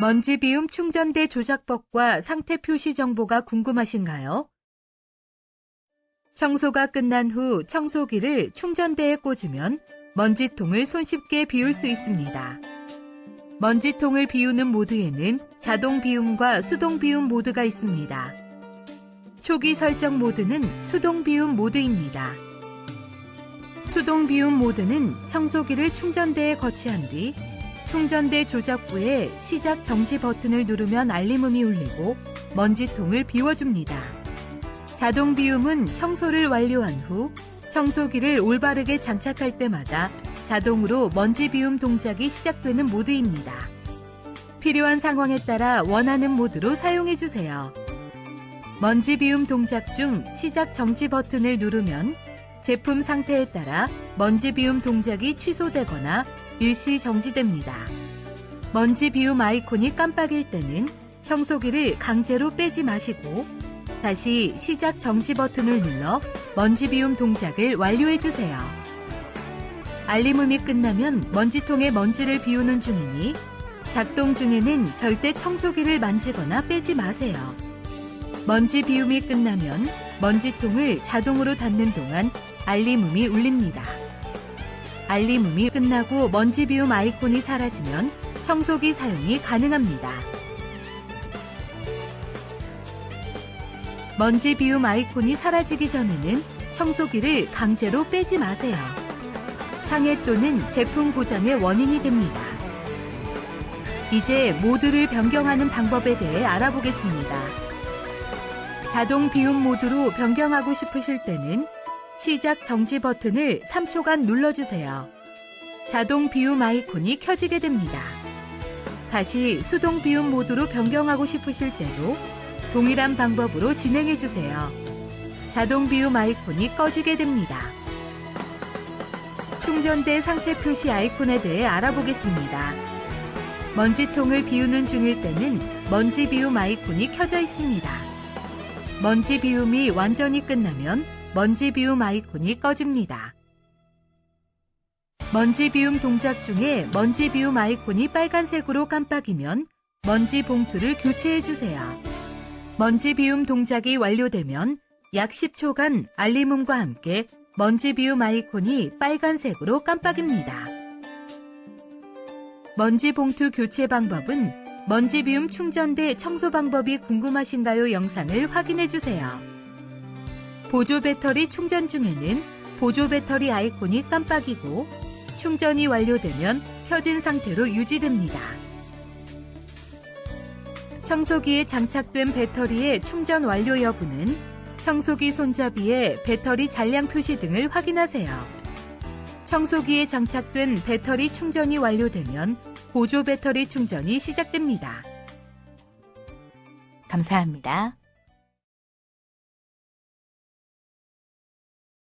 먼지 비움 충전대 조작법과 상태 표시 정보가 궁금하신가요? 청소가 끝난 후 청소기를 충전대에 꽂으면 먼지통을 손쉽게 비울 수 있습니다. 먼지통을 비우는 모드에는 자동 비움과 수동 비움 모드가 있습니다. 초기 설정 모드는 수동 비움 모드입니다. 수동 비움 모드는 청소기를 충전대에 거치한 뒤 충전대 조작부에 시작 정지 버튼을 누르면 알림음이 울리고 먼지통을 비워줍니다. 자동 비움은 청소를 완료한 후 청소기를 올바르게 장착할 때마다 자동으로 먼지 비움 동작이 시작되는 모드입니다. 필요한 상황에 따라 원하는 모드로 사용해 주세요. 먼지 비움 동작 중 시작 정지 버튼을 누르면 제품 상태에 따라 먼지 비움 동작이 취소되거나 일시 정지됩니다. 먼지 비움 아이콘이 깜빡일 때는 청소기를 강제로 빼지 마시고 다시 시작 정지 버튼을 눌러 먼지 비움 동작을 완료해 주세요. 알림음이 끝나면 먼지통에 먼지를 비우는 중이니 작동 중에는 절대 청소기를 만지거나 빼지 마세요. 먼지 비움이 끝나면 먼지통을 자동으로 닫는 동안 알림음이 울립니다. 알림음이 끝나고 먼지 비움 아이콘이 사라지면 청소기 사용이 가능합니다. 먼지 비움 아이콘이 사라지기 전에는 청소기를 강제로 빼지 마세요. 상해 또는 제품 고장의 원인이 됩니다. 이제 모드를 변경하는 방법에 대해 알아보겠습니다. 자동 비움 모드로 변경하고 싶으실 때는 시작 정지 버튼을 3초간 눌러주세요. 자동 비움 아이콘이 켜지게 됩니다. 다시 수동 비움 모드로 변경하고 싶으실 때도 동일한 방법으로 진행해 주세요. 자동 비움 아이콘이 꺼지게 됩니다. 충전대 상태 표시 아이콘에 대해 알아보겠습니다. 먼지통을 비우는 중일 때는 먼지 비움 아이콘이 켜져 있습니다. 먼지 비움이 완전히 끝나면 먼지 비움 아이콘이 꺼집니다. 먼지 비움 동작 중에 먼지 비움 아이콘이 빨간색으로 깜빡이면 먼지 봉투를 교체해 주세요. 먼지 비움 동작이 완료되면 약 10초간 알림음과 함께 먼지 비움 아이콘이 빨간색으로 깜빡입니다. 먼지 봉투 교체 방법은 먼지 비움 충전대 청소 방법이 궁금하신가요? 영상을 확인해 주세요. 보조 배터리 충전 중에는 보조 배터리 아이콘이 깜빡이고 충전이 완료되면 켜진 상태로 유지됩니다. 청소기에 장착된 배터리의 충전 완료 여부는 청소기 손잡이에 배터리 잔량 표시 등을 확인하세요. 청소기에 장착된 배터리 충전이 완료되면 보조 배터리 충전이 시작됩니다. 감사합니다.